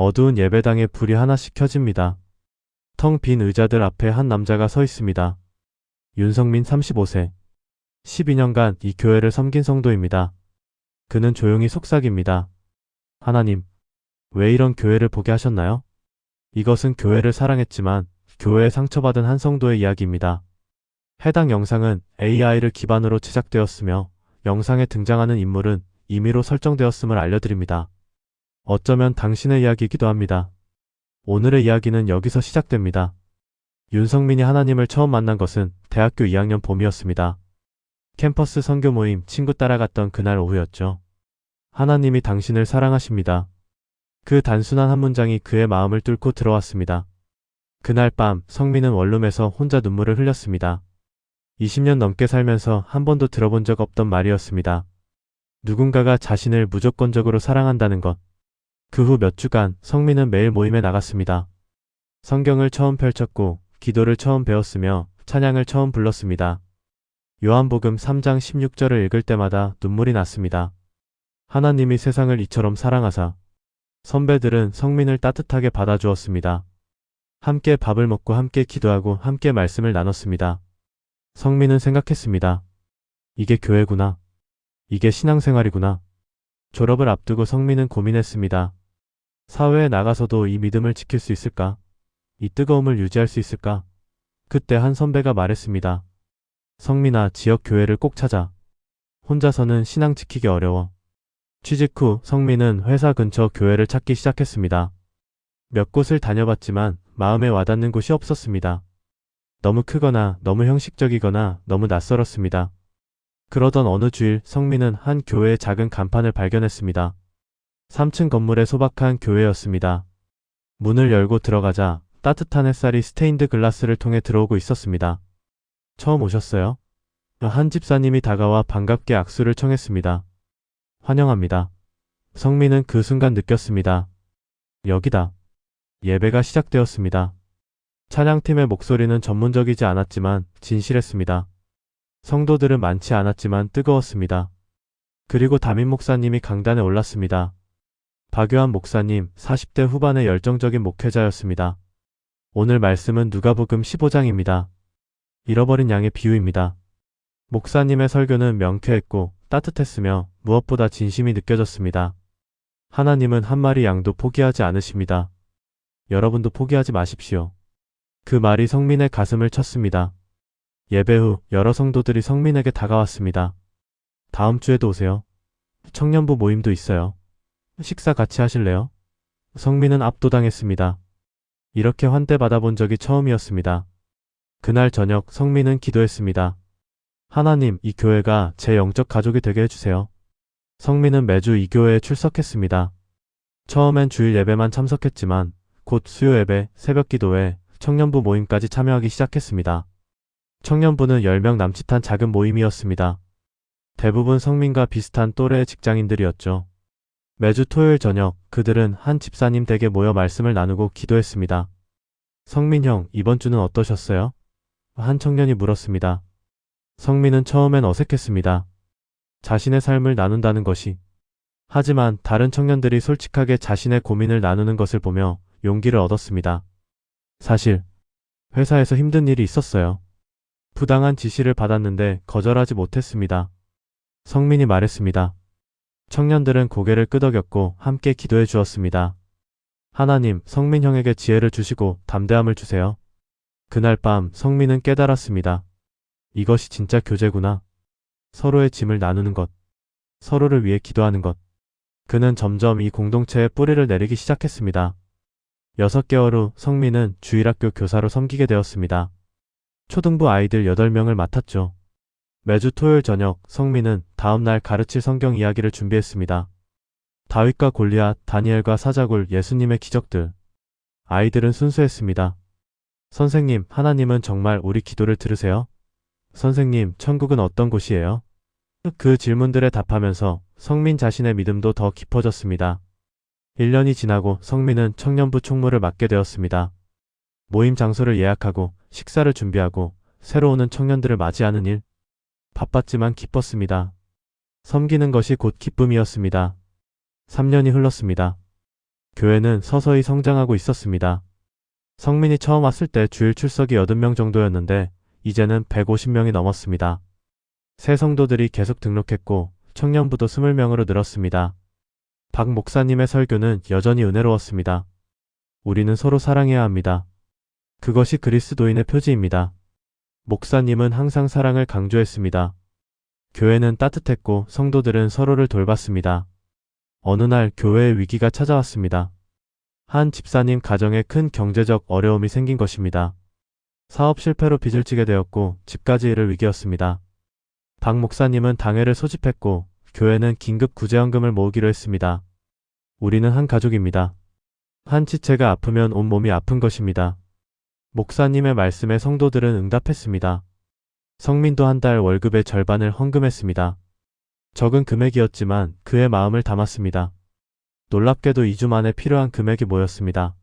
어두운 예배당에 불이 하나씩 켜집니다. 텅 빈 의자들 앞에 한 남자가 서 있습니다. 윤성민 35세. 12년간 이 교회를 섬긴 성도입니다. 그는 조용히 속삭입니다. 하나님, 왜 이런 교회를 보게 하셨나요? 이것은 교회를 사랑했지만 교회에 상처받은 한 성도의 이야기입니다. 해당 영상은 AI를 기반으로 제작되었으며 영상에 등장하는 인물은 임의로 설정되었음을 알려드립니다. 어쩌면 당신의 이야기이기도 합니다. 오늘의 이야기는 여기서 시작됩니다. 윤성민이 하나님을 처음 만난 것은 대학교 2학년 봄이었습니다. 캠퍼스 선교 모임 친구 따라갔던 그날 오후였죠. 하나님이 당신을 사랑하십니다. 그 단순한 한 문장이 그의 마음을 뚫고 들어왔습니다. 그날 밤 성민은 원룸에서 혼자 눈물을 흘렸습니다. 20년 넘게 살면서 한 번도 들어본 적 없던 말이었습니다. 누군가가 자신을 무조건적으로 사랑한다는 것. 그 후 몇 주간 성민은 매일 모임에 나갔습니다. 성경을 처음 펼쳤고 기도를 처음 배웠으며 찬양을 처음 불렀습니다. 요한복음 3장 16절을 읽을 때마다 눈물이 났습니다. 하나님이 세상을 이처럼 사랑하사 선배들은 성민을 따뜻하게 받아주었습니다. 함께 밥을 먹고 함께 기도하고 함께 말씀을 나눴습니다. 성민은 생각했습니다. 이게 교회구나. 이게 신앙생활이구나. 졸업을 앞두고 성민은 고민했습니다. 사회에 나가서도 이 믿음을 지킬 수 있을까? 이 뜨거움을 유지할 수 있을까? 그때 한 선배가 말했습니다. 성민아, 지역 교회를 꼭 찾아. 혼자서는 신앙 지키기 어려워. 취직 후 성민은 회사 근처 교회를 찾기 시작했습니다. 몇 곳을 다녀봤지만 마음에 와닿는 곳이 없었습니다. 너무 크거나 너무 형식적이거나 너무 낯설었습니다. 그러던 어느 주일 성민은 한 교회의 작은 간판을 발견했습니다. 3층 건물에 소박한 교회였습니다. 문을 열고 들어가자 따뜻한 햇살이 스테인드 글라스를 통해 들어오고 있었습니다. 처음 오셨어요? 한 집사님이 다가와 반갑게 악수를 청했습니다. 환영합니다. 성민은 그 순간 느꼈습니다. 여기다. 예배가 시작되었습니다. 찬양팀의 목소리는 전문적이지 않았지만 진실했습니다. 성도들은 많지 않았지만 뜨거웠습니다. 그리고 담임 목사님이 강단에 올랐습니다. 박요한 목사님 40대 후반의 열정적인 목회자였습니다. 오늘 말씀은 누가복음 15장입니다. 잃어버린 양의 비유입니다. 목사님의 설교는 명쾌했고 따뜻했으며 무엇보다 진심이 느껴졌습니다. 하나님은 한 마리 양도 포기하지 않으십니다. 여러분도 포기하지 마십시오. 그 말이 성민의 가슴을 쳤습니다. 예배 후 여러 성도들이 성민에게 다가왔습니다. 다음 주에도 오세요. 청년부 모임도 있어요. 식사 같이 하실래요? 성민은 압도당했습니다. 이렇게 환대 받아 본 적이 처음이었습니다. 그날 저녁 성민은 기도했습니다. 하나님, 이 교회가 제 영적 가족이 되게 해주세요. 성민은 매주 이 교회에 출석했습니다. 처음엔 주일 예배만 참석했지만 곧 수요 예배, 새벽 기도회, 청년부 모임까지 참여하기 시작했습니다. 청년부는 10명 남짓한 작은 모임이었습니다. 대부분 성민과 비슷한 또래의 직장인들이었죠. 매주 토요일 저녁 그들은 한 집사님 댁에 모여 말씀을 나누고 기도했습니다. 성민 형, 이번 주는 어떠셨어요? 한 청년이 물었습니다. 성민은 처음엔 어색했습니다. 자신의 삶을 나눈다는 것이. 하지만 다른 청년들이 솔직하게 자신의 고민을 나누는 것을 보며 용기를 얻었습니다. 사실, 회사에서 힘든 일이 있었어요. 부당한 지시를 받았는데 거절하지 못했습니다. 성민이 말했습니다. 청년들은 고개를 끄덕였고 함께 기도해 주었습니다. 하나님, 성민 형에게 지혜를 주시고 담대함을 주세요. 그날 밤 성민은 깨달았습니다. 이것이 진짜 교제구나. 서로의 짐을 나누는 것. 서로를 위해 기도하는 것. 그는 점점 이 공동체에 뿌리를 내리기 시작했습니다. 6개월 후 성민은 주일학교 교사로 섬기게 되었습니다. 초등부 아이들 8명을 맡았죠. 매주 토요일 저녁 성민은 다음날 가르칠 성경 이야기를 준비했습니다. 다윗과 골리앗, 다니엘과 사자굴, 예수님의 기적들. 아이들은 순수했습니다. 선생님, 하나님은 정말 우리 기도를 들으세요? 선생님, 천국은 어떤 곳이에요? 그 질문들에 답하면서 성민 자신의 믿음도 더 깊어졌습니다. 1년이 지나고 성민은 청년부 총무를 맡게 되었습니다. 모임 장소를 예약하고 식사를 준비하고 새로 오는 청년들을 맞이하는 일. 바빴지만 기뻤습니다. 섬기는 것이 곧 기쁨이었습니다. 3년이 흘렀습니다. 교회는 서서히 성장하고 있었습니다. 성민이 처음 왔을 때 주일 출석이 80명 정도였는데 이제는 150명이 넘었습니다. 새 성도들이 계속 등록했고 청년부도 20명으로 늘었습니다. 박 목사님의 설교는 여전히 은혜로웠습니다. 우리는 서로 사랑해야 합니다. 그것이 그리스도인의 표지입니다. 목사님은 항상 사랑을 강조했습니다. 교회는 따뜻했고 성도들은 서로를 돌봤습니다. 어느 날 교회에 위기가 찾아왔습니다. 한 집사님 가정에 큰 경제적 어려움이 생긴 것입니다. 사업 실패로 빚을 지게 되었고 집까지 잃을 위기였습니다. 박 목사님은 당회를 소집했고 교회는 긴급 구제원금을 모으기로 했습니다. 우리는 한 가족입니다. 한 지체가 아프면 온 몸이 아픈 것입니다. 목사님의 말씀에 성도들은 응답했습니다. 성민도 한 달 월급의 절반을 헌금했습니다. 적은 금액이었지만 그의 마음을 담았습니다. 놀랍게도 2주 만에 필요한 금액이 모였습니다.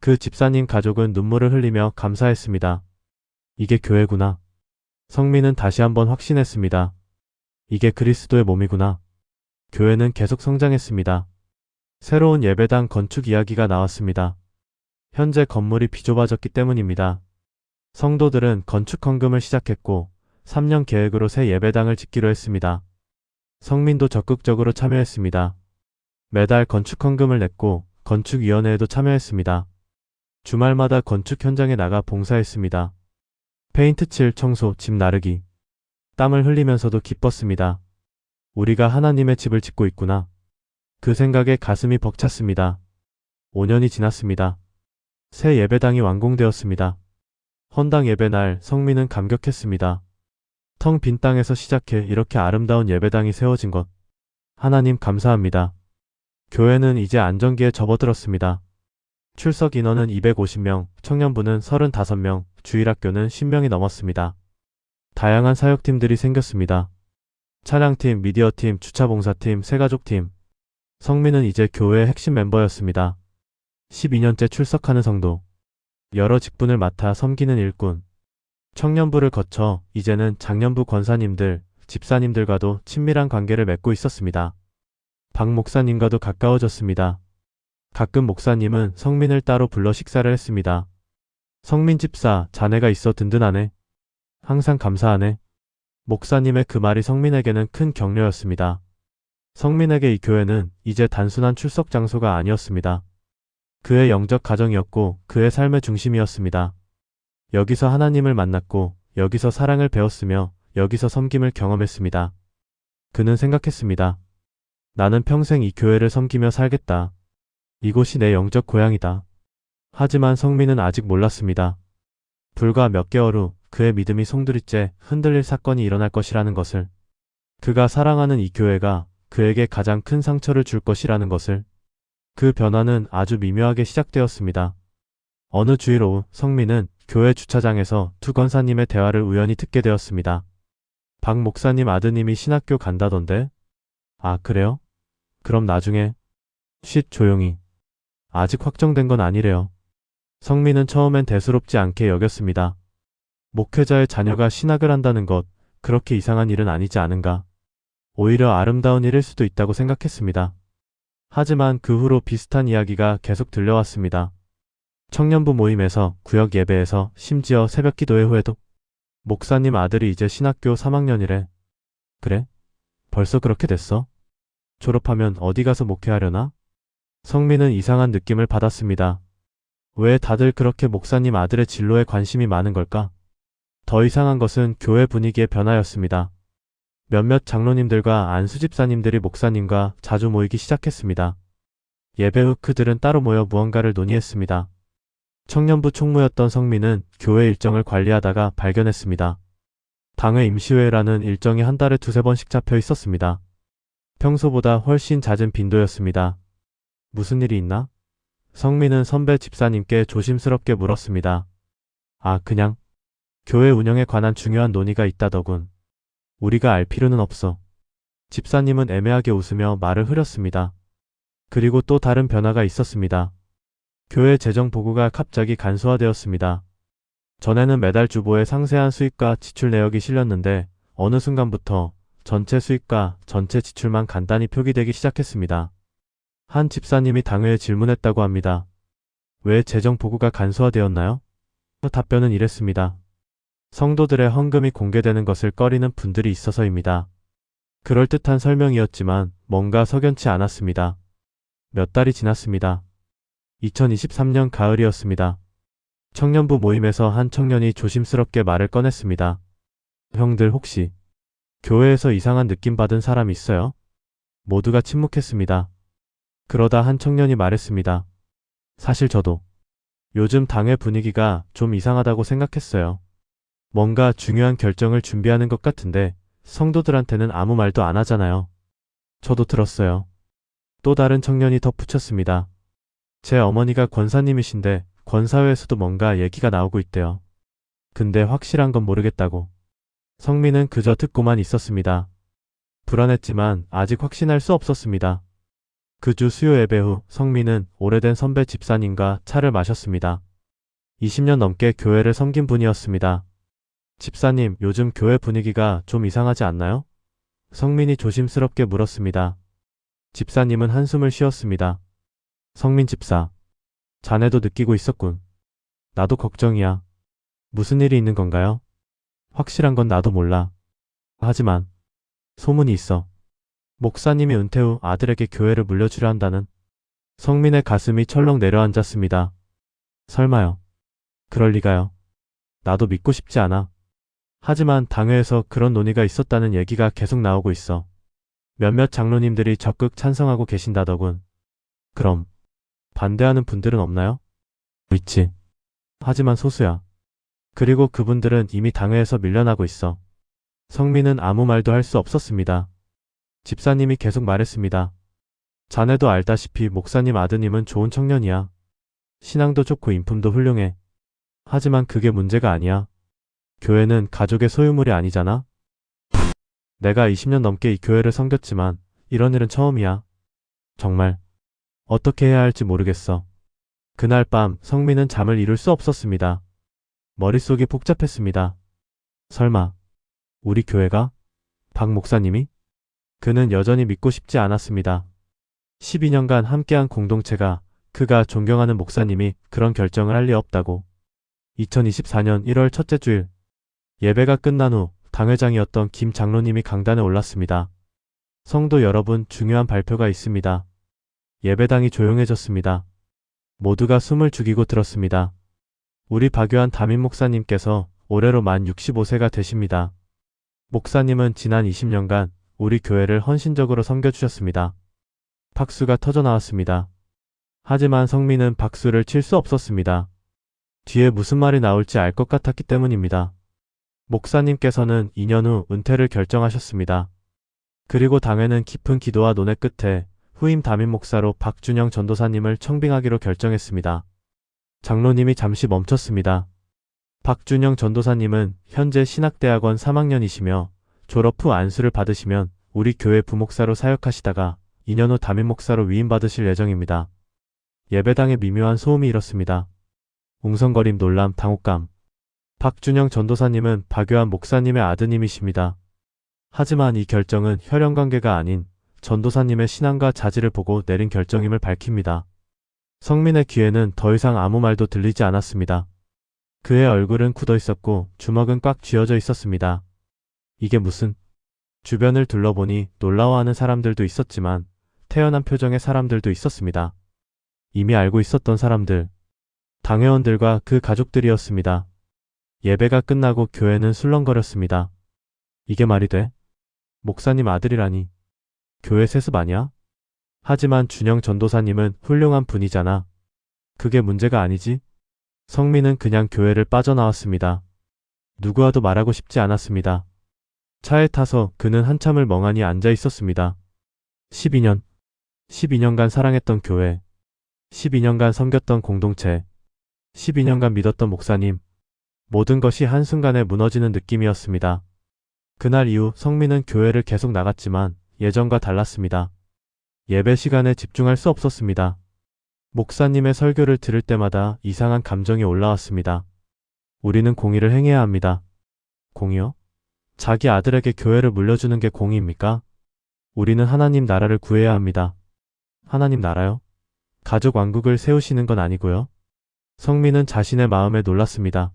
그 집사님 가족은 눈물을 흘리며 감사했습니다. 이게 교회구나. 성민은 다시 한번 확신했습니다. 이게 그리스도의 몸이구나. 교회는 계속 성장했습니다. 새로운 예배당 건축 이야기가 나왔습니다. 현재 건물이 비좁아졌기 때문입니다. 성도들은 건축 헌금을 시작했고 3년 계획으로 새 예배당을 짓기로 했습니다. 성민도 적극적으로 참여했습니다. 매달 건축 헌금을 냈고 건축위원회에도 참여했습니다. 주말마다 건축 현장에 나가 봉사했습니다. 페인트 칠, 청소, 집 나르기. 땀을 흘리면서도 기뻤습니다. 우리가 하나님의 집을 짓고 있구나. 그 생각에 가슴이 벅찼습니다. 5년이 지났습니다. 새 예배당이 완공되었습니다. 헌당 예배 날 성민은 감격했습니다. 텅 빈 땅에서 시작해 이렇게 아름다운 예배당이 세워진 것. 하나님 감사합니다. 교회는 이제 안정기에 접어들었습니다. 출석 인원은 250명, 청년부는 35명, 주일학교는 10명이 넘었습니다. 다양한 사역팀들이 생겼습니다. 차량팀, 미디어팀, 주차봉사팀, 새가족팀. 성민은 이제 교회의 핵심 멤버였습니다. 12년째 출석하는 성도. 여러 직분을 맡아 섬기는 일꾼. 청년부를 거쳐 이제는 장년부 권사님들, 집사님들과도 친밀한 관계를 맺고 있었습니다. 박 목사님과도 가까워졌습니다. 가끔 목사님은 성민을 따로 불러 식사를 했습니다. 성민 집사, 자네가 있어 든든하네. 항상 감사하네. 목사님의 그 말이 성민에게는 큰 격려였습니다. 성민에게 이 교회는 이제 단순한 출석 장소가 아니었습니다. 그의 영적 가정이었고 그의 삶의 중심이었습니다. 여기서 하나님을 만났고 여기서 사랑을 배웠으며 여기서 섬김을 경험했습니다. 그는 생각했습니다. 나는 평생 이 교회를 섬기며 살겠다. 이곳이 내 영적 고향이다. 하지만 성민은 아직 몰랐습니다. 불과 몇 개월 후 그의 믿음이 송두리째 흔들릴 사건이 일어날 것이라는 것을. 그가 사랑하는 이 교회가 그에게 가장 큰 상처를 줄 것이라는 것을. 그 변화는 아주 미묘하게 시작되었습니다. 어느 주일 오후 성민은 교회 주차장에서 두 권사님의 대화를 우연히 듣게 되었습니다. 박 목사님 아드님이 신학교 간다던데? 아, 그래요? 그럼 나중에 쉿 조용히. 아직 확정된 건 아니래요. 성민은 처음엔 대수롭지 않게 여겼습니다. 목회자의 자녀가 신학을 한다는 것, 그렇게 이상한 일은 아니지 않은가. 오히려 아름다운 일일 수도 있다고 생각했습니다. 하지만 그 후로 비슷한 이야기가 계속 들려왔습니다. 청년부 모임에서, 구역 예배에서, 심지어 새벽 기도회 후에도 목사님 아들이 이제 신학교 3학년이래. 그래? 벌써 그렇게 됐어? 졸업하면 어디 가서 목회하려나? 성민은 이상한 느낌을 받았습니다. 왜 다들 그렇게 목사님 아들의 진로에 관심이 많은 걸까? 더 이상한 것은 교회 분위기의 변화였습니다. 몇몇 장로님들과 안수 집사님들이 목사님과 자주 모이기 시작했습니다. 예배 후 그들은 따로 모여 무언가를 논의했습니다. 청년부 총무였던 성민은 교회 일정을 관리하다가 발견했습니다. 당회 임시회라는 일정이 한 달에 두세 번씩 잡혀 있었습니다. 평소보다 훨씬 잦은 빈도였습니다. 무슨 일이 있나? 성민은 선배 집사님께 조심스럽게 물었습니다. 아, 그냥 교회 운영에 관한 중요한 논의가 있다더군. 우리가 알 필요는 없어. 집사님은 애매하게 웃으며 말을 흐렸습니다. 그리고 또 다른 변화가 있었습니다. 교회 재정 보고가 갑자기 간소화되었습니다. 전에는 매달 주보에 상세한 수입과 지출 내역이 실렸는데 어느 순간부터 전체 수입과 전체 지출만 간단히 표기되기 시작했습니다. 한 집사님이 당회에 질문했다고 합니다. 왜 재정 보고가 간소화되었나요? 답변은 이랬습니다. 성도들의 헌금이 공개되는 것을 꺼리는 분들이 있어서입니다. 그럴듯한 설명이었지만 뭔가 석연치 않았습니다. 몇 달이 지났습니다. 2023년 가을이었습니다. 청년부 모임에서 한 청년이 조심스럽게 말을 꺼냈습니다. 형들 혹시 교회에서 이상한 느낌 받은 사람 있어요? 모두가 침묵했습니다. 그러다 한 청년이 말했습니다. 사실 저도 요즘 당회 분위기가 좀 이상하다고 생각했어요. 뭔가 중요한 결정을 준비하는 것 같은데 성도들한테는 아무 말도 안 하잖아요. 저도 들었어요. 또 다른 청년이 덧붙였습니다. 제 어머니가 권사님이신데 권사회에서도 뭔가 얘기가 나오고 있대요. 근데 확실한 건 모르겠다고. 성민은 그저 듣고만 있었습니다. 불안했지만 아직 확신할 수 없었습니다. 그 주 수요 예배 후 성민은 오래된 선배 집사님과 차를 마셨습니다. 20년 넘게 교회를 섬긴 분이었습니다. 집사님, 요즘 교회 분위기가 좀 이상하지 않나요? 성민이 조심스럽게 물었습니다. 집사님은 한숨을 쉬었습니다. 성민 집사. 자네도 느끼고 있었군. 나도 걱정이야. 무슨 일이 있는 건가요? 확실한 건 나도 몰라. 하지만 소문이 있어. 목사님이 은퇴 후 아들에게 교회를 물려주려 한다는 성민의 가슴이 철렁 내려앉았습니다. 설마요. 그럴 리가요. 나도 믿고 싶지 않아. 하지만 당회에서 그런 논의가 있었다는 얘기가 계속 나오고 있어. 몇몇 장로님들이 적극 찬성하고 계신다더군. 그럼 반대하는 분들은 없나요? 있지. 하지만 소수야. 그리고 그분들은 이미 당회에서 밀려나고 있어. 성민은 아무 말도 할 수 없었습니다. 집사님이 계속 말했습니다. 자네도 알다시피 목사님 아드님은 좋은 청년이야. 신앙도 좋고 인품도 훌륭해. 하지만 그게 문제가 아니야. 교회는 가족의 소유물이 아니잖아? 내가 20년 넘게 이 교회를 섬겼지만 이런 일은 처음이야. 정말 어떻게 해야 할지 모르겠어. 그날 밤 성민은 잠을 이룰 수 없었습니다. 머릿속이 복잡했습니다. 설마 우리 교회가 박 목사님이? 그는 여전히 믿고 싶지 않았습니다. 12년간 함께한 공동체가 그가 존경하는 목사님이 그런 결정을 할 리 없다고. 2024년 1월 첫째 주일 예배가 끝난 후 당회장이었던 김 장로님이 강단에 올랐습니다. 성도 여러분 중요한 발표가 있습니다. 예배당이 조용해졌습니다. 모두가 숨을 죽이고 들었습니다. 우리 박유한 담임 목사님께서 올해로 만 65세가 되십니다. 목사님은 지난 20년간 우리 교회를 헌신적으로 섬겨주셨습니다. 박수가 터져 나왔습니다. 하지만 성민은 박수를 칠 수 없었습니다. 뒤에 무슨 말이 나올지 알 것 같았기 때문입니다. 목사님께서는 2년 후 은퇴를 결정하셨습니다. 그리고 당회는 깊은 기도와 논의 끝에 후임 담임 목사로 박준영 전도사님을 청빙하기로 결정했습니다. 장로님이 잠시 멈췄습니다. 박준영 전도사님은 현재 신학대학원 3학년이시며 졸업 후 안수를 받으시면 우리 교회 부목사로 사역하시다가 2년 후 담임 목사로 위임받으실 예정입니다. 예배당의 미묘한 소음이 일었습니다. 웅성거림 놀람 당혹감 박준영 전도사님은 박유한 목사님의 아드님이십니다. 하지만 이 결정은 혈연관계가 아닌 전도사님의 신앙과 자질을 보고 내린 결정임을 밝힙니다. 성민의 귀에는 더 이상 아무 말도 들리지 않았습니다. 그의 얼굴은 굳어 있었고 주먹은 꽉 쥐어져 있었습니다. 이게 무슨? 주변을 둘러보니 놀라워하는 사람들도 있었지만 태연한 표정의 사람들도 있었습니다. 이미 알고 있었던 사람들, 당회원들과 그 가족들이었습니다. 예배가 끝나고 교회는 술렁거렸습니다. 이게 말이 돼? 목사님 아들이라니. 교회 세습 아니야? 하지만 준영 전도사님은 훌륭한 분이잖아. 그게 문제가 아니지? 성민은 그냥 교회를 빠져나왔습니다. 누구와도 말하고 싶지 않았습니다. 차에 타서 그는 한참을 멍하니 앉아 있었습니다. 12년. 12년간 사랑했던 교회. 12년간 섬겼던 공동체. 12년간 믿었던 목사님. 모든 것이 한순간에 무너지는 느낌이었습니다. 그날 이후 성민은 교회를 계속 나갔지만 예전과 달랐습니다. 예배 시간에 집중할 수 없었습니다. 목사님의 설교를 들을 때마다 이상한 감정이 올라왔습니다. 우리는 공의를 행해야 합니다. 공의요? 자기 아들에게 교회를 물려주는 게 공의입니까? 우리는 하나님 나라를 구해야 합니다. 하나님 나라요? 가족 왕국을 세우시는 건 아니고요. 성민은 자신의 마음에 놀랐습니다.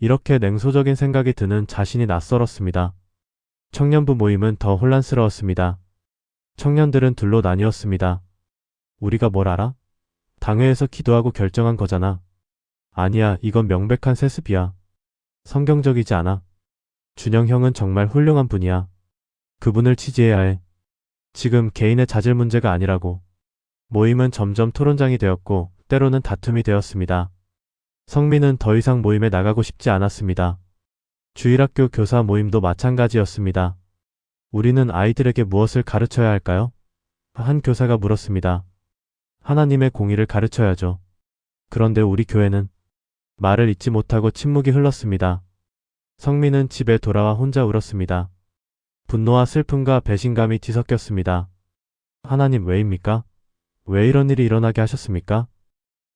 이렇게 냉소적인 생각이 드는 자신이 낯설었습니다. 청년부 모임은 더 혼란스러웠습니다. 청년들은 둘로 나뉘었습니다. 우리가 뭘 알아? 당회에서 기도하고 결정한 거잖아. 아니야, 이건 명백한 세습이야. 성경적이지 않아. 준영 형은 정말 훌륭한 분이야. 그분을 지지해야 해. 지금 개인의 자질 문제가 아니라고. 모임은 점점 토론장이 되었고, 때로는 다툼이 되었습니다. 성민은 더 이상 모임에 나가고 싶지 않았습니다. 주일학교 교사 모임도 마찬가지였습니다. 우리는 아이들에게 무엇을 가르쳐야 할까요? 한 교사가 물었습니다. 하나님의 공의를 가르쳐야죠. 그런데 우리 교회는 말을 잇지 못하고 침묵이 흘렀습니다. 성민은 집에 돌아와 혼자 울었습니다. 분노와 슬픔과 배신감이 뒤섞였습니다. 하나님 왜입니까? 왜 이런 일이 일어나게 하셨습니까?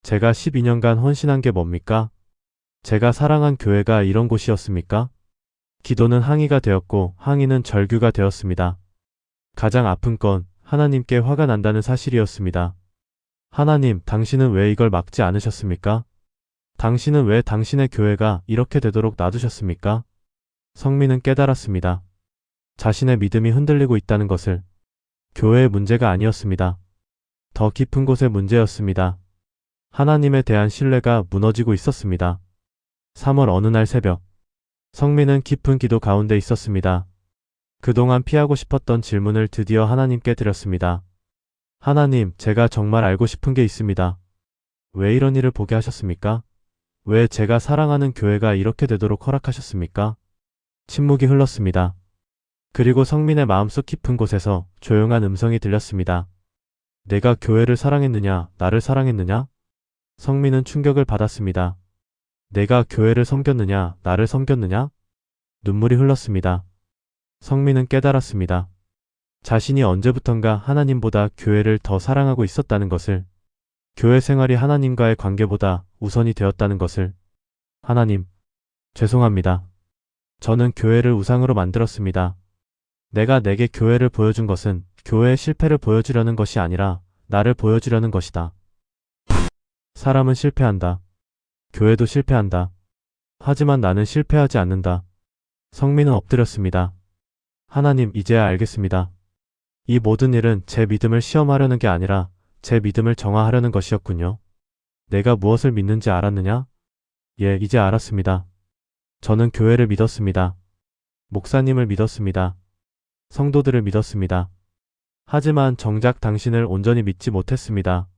제가 12년간 헌신한 게 뭡니까? 제가 사랑한 교회가 이런 곳이었습니까? 기도는 항의가 되었고 항의는 절규가 되었습니다. 가장 아픈 건 하나님께 화가 난다는 사실이었습니다. 하나님, 당신은 왜 이걸 막지 않으셨습니까? 당신은 왜 당신의 교회가 이렇게 되도록 놔두셨습니까? 성민은 깨달았습니다. 자신의 믿음이 흔들리고 있다는 것을 교회의 문제가 아니었습니다. 더 깊은 곳의 문제였습니다. 하나님에 대한 신뢰가 무너지고 있었습니다. 3월 어느 날 새벽, 성민은 깊은 기도 가운데 있었습니다. 그동안 피하고 싶었던 질문을 드디어 하나님께 드렸습니다. 하나님, 제가 정말 알고 싶은 게 있습니다. 왜 이런 일을 보게 하셨습니까? 왜 제가 사랑하는 교회가 이렇게 되도록 허락하셨습니까? 침묵이 흘렀습니다. 그리고 성민의 마음속 깊은 곳에서 조용한 음성이 들렸습니다. 내가 교회를 사랑했느냐, 나를 사랑했느냐? 성민은 충격을 받았습니다. 내가 교회를 섬겼느냐, 나를 섬겼느냐? 눈물이 흘렀습니다. 성민은 깨달았습니다. 자신이 언제부턴가 하나님보다 교회를 더 사랑하고 있었다는 것을, 교회 생활이 하나님과의 관계보다 우선이 되었다는 것을, 하나님, 죄송합니다. 저는 교회를 우상으로 만들었습니다. 내가 내게 교회를 보여준 것은 교회의 실패를 보여주려는 것이 아니라 나를 보여주려는 것이다. 사람은 실패한다. 교회도 실패한다. 하지만 나는 실패하지 않는다. 성민은 엎드렸습니다. 하나님, 이제야 알겠습니다. 이 모든 일은 제 믿음을 시험하려는 게 아니라 제 믿음을 정화하려는 것이었군요. 내가 무엇을 믿는지 알았느냐? 예, 이제 알았습니다. 저는 교회를 믿었습니다. 목사님을 믿었습니다. 성도들을 믿었습니다. 하지만 정작 당신을 온전히 믿지 못했습니다.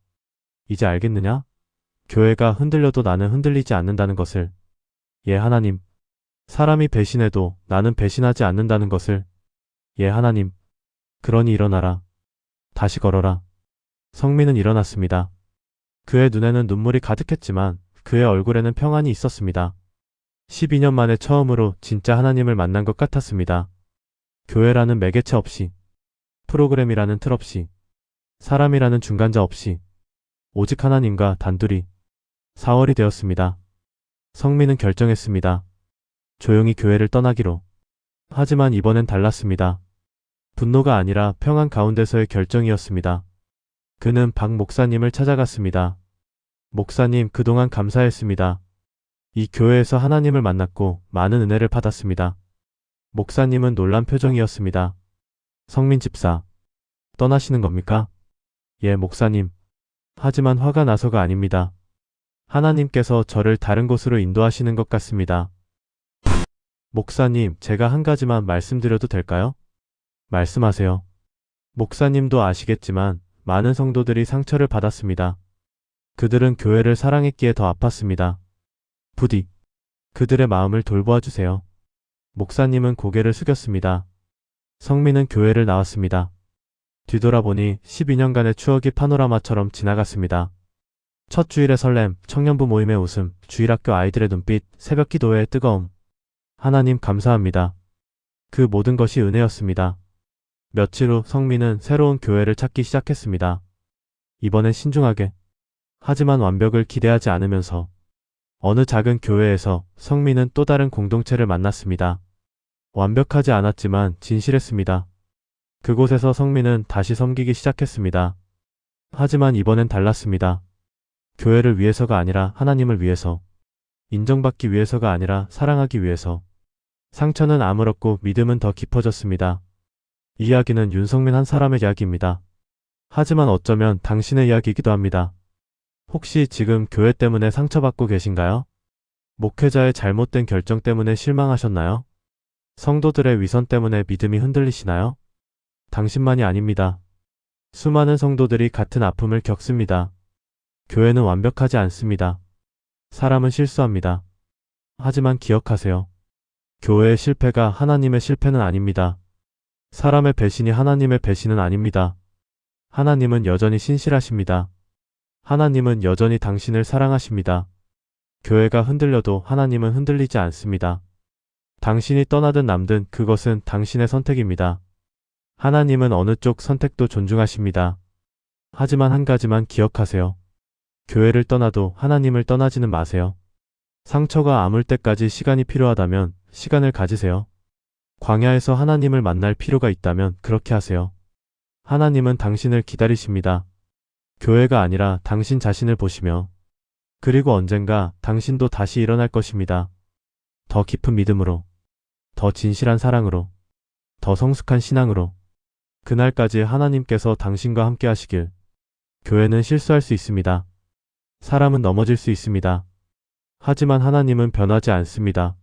이제 알겠느냐? 교회가 흔들려도 나는 흔들리지 않는다는 것을. 예, 하나님. 사람이 배신해도 나는 배신하지 않는다는 것을. 예, 하나님. 그러니 일어나라. 다시 걸어라. 성민은 일어났습니다. 그의 눈에는 눈물이 가득했지만 그의 얼굴에는 평안이 있었습니다. 12년 만에 처음으로 진짜 하나님을 만난 것 같았습니다. 교회라는 매개체 없이, 프로그램이라는 틀 없이, 사람이라는 중간자 없이, 오직 하나님과 단둘이 4월이 되었습니다. 성민은 결정했습니다. 조용히 교회를 떠나기로. 하지만 이번엔 달랐습니다. 분노가 아니라 평안 가운데서의 결정이었습니다. 그는 박 목사님을 찾아갔습니다. 목사님, 그동안 감사했습니다. 이 교회에서 하나님을 만났고 많은 은혜를 받았습니다. 목사님은 놀란 표정이었습니다. 성민 집사, 떠나시는 겁니까? 예, 목사님. 하지만 화가 나서가 아닙니다. 하나님께서 저를 다른 곳으로 인도하시는 것 같습니다. 목사님, 제가 한 가지만 말씀드려도 될까요? 말씀하세요. 목사님도 아시겠지만 많은 성도들이 상처를 받았습니다. 그들은 교회를 사랑했기에 더 아팠습니다. 부디 그들의 마음을 돌보아 주세요. 목사님은 고개를 숙였습니다. 성민은 교회를 나왔습니다. 뒤돌아보니 12년간의 추억이 파노라마처럼 지나갔습니다. 첫 주일의 설렘, 청년부 모임의 웃음, 주일학교 아이들의 눈빛, 새벽 기도의 뜨거움. 하나님 감사합니다. 그 모든 것이 은혜였습니다. 며칠 후 성민은 새로운 교회를 찾기 시작했습니다. 이번엔 신중하게. 하지만 완벽을 기대하지 않으면서 어느 작은 교회에서 성민은 또 다른 공동체를 만났습니다. 완벽하지 않았지만 진실했습니다. 그곳에서 성민은 다시 섬기기 시작했습니다. 하지만 이번엔 달랐습니다. 교회를 위해서가 아니라 하나님을 위해서, 인정받기 위해서가 아니라 사랑하기 위해서. 상처는 아물었고 믿음은 더 깊어졌습니다. 이 이야기는 윤성민 한 사람의 이야기입니다. 하지만 어쩌면 당신의 이야기이기도 합니다. 혹시 지금 교회 때문에 상처받고 계신가요? 목회자의 잘못된 결정 때문에 실망하셨나요? 성도들의 위선 때문에 믿음이 흔들리시나요? 당신만이 아닙니다. 수많은 성도들이 같은 아픔을 겪습니다. 교회는 완벽하지 않습니다. 사람은 실수합니다. 하지만 기억하세요. 교회의 실패가 하나님의 실패는 아닙니다. 사람의 배신이 하나님의 배신은 아닙니다. 하나님은 여전히 신실하십니다. 하나님은 여전히 당신을 사랑하십니다. 교회가 흔들려도 하나님은 흔들리지 않습니다. 당신이 떠나든 남든 그것은 당신의 선택입니다. 하나님은 어느 쪽 선택도 존중하십니다. 하지만 한 가지만 기억하세요. 교회를 떠나도 하나님을 떠나지는 마세요. 상처가 아물 때까지 시간이 필요하다면 시간을 가지세요. 광야에서 하나님을 만날 필요가 있다면 그렇게 하세요. 하나님은 당신을 기다리십니다. 교회가 아니라 당신 자신을 보시며 그리고 언젠가 당신도 다시 일어날 것입니다. 더 깊은 믿음으로, 더 진실한 사랑으로, 더 성숙한 신앙으로 그날까지 하나님께서 당신과 함께 하시길. 교회는 실수할 수 있습니다. 사람은 넘어질 수 있습니다. 하지만 하나님은 변하지 않습니다.